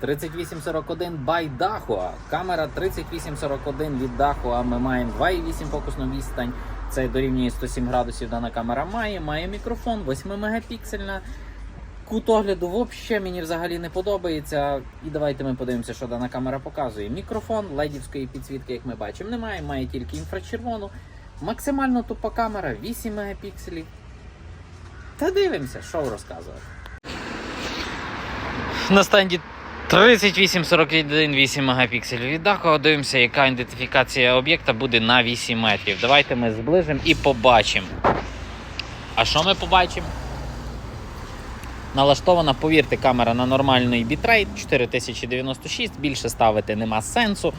3841 by Dahua. Камера 3841 від Dahua. Ми маємо 2,8 фокусну відстань. Це дорівнює 107 градусів. Дана камера має. Має мікрофон 8 мегапіксельна. Кут огляду взагалі мені взагалі не подобається. І давайте ми подивимося, що дана камера показує. Мікрофон ледівської підсвітки, як ми бачимо, немає, має тільки інфрачервону. Максимально тупа камера 8 мегапікселів. Та дивимося, що розказувати. На стенді 3841 8 мегапікселів від Дахова. Дивимося, яка ідентифікація об'єкта буде на 8 метрів. Давайте ми зближимо і побачимо. А що ми побачимо? Налаштована, повірте, камера на нормальний бітрейт 4096, більше ставити нема сенсу.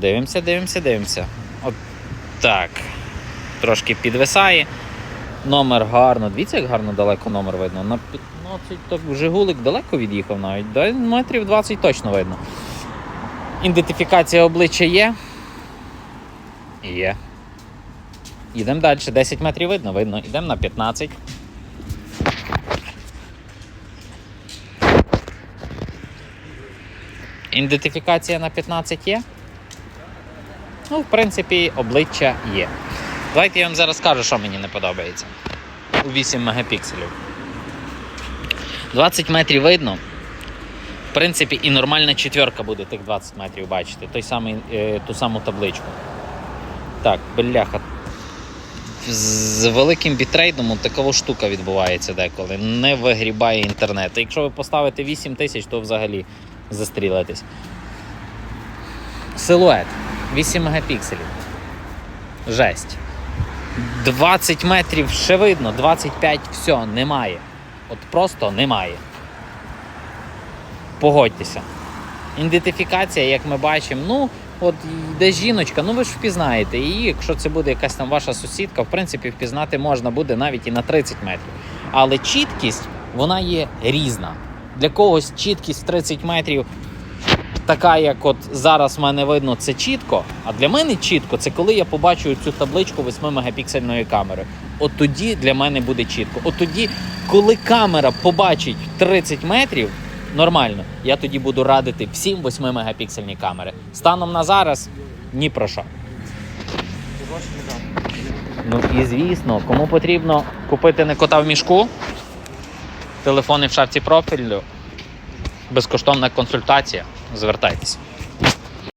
Дивимося, дивимося, дивимося. От так. Трошки підвисає. Номер гарно. Дивіться, як гарно далеко номер видно. На 15 так Жигулик далеко від'їхав навіть. Да, метрів 20 точно видно. Ідентифікація обличчя є. Є. Йдемо далі. 10 метрів видно, видно. Йдемо на 15. Ідентифікація на 15 є. Ну, в принципі, обличчя є. Давайте я вам зараз скажу, що мені не подобається. У 8 мегапікселів. 20 метрів видно. В принципі, і нормальна четверка буде тих 20 метрів бачити. Той самий, е, ту саму табличку. Так, бляха. З великим бітрейдом такова штука відбувається деколи. Не вигрібає інтернет. Якщо ви поставите 8 тисяч, то взагалі застрілитесь. Силует 8 мегапікселів. Жесть. 20 метрів ще видно, 25 все, немає. От просто немає. Погодьтеся. Ідентифікація, як ми бачимо, ну, от йде жіночка, ну ви ж впізнаєте її, якщо це буде якась там ваша сусідка, в принципі, впізнати можна буде навіть і на 30 метрів. Але чіткість, вона є різна. Для когось чіткість 30 метрів така, як от зараз в мене видно, це чітко. А для мене чітко це коли я побачу цю табличку 8 мегапіксельної камери. От тоді для мене буде чітко. От тоді, коли камера побачить 30 метрів, нормально, я тоді буду радити всім 8 мегапіксельні камери. Станом на зараз ні про що. Ну і звісно, кому потрібно купити не кота в мішку, телефони в шапці профілю, безкоштовна консультація. Звертайтеся.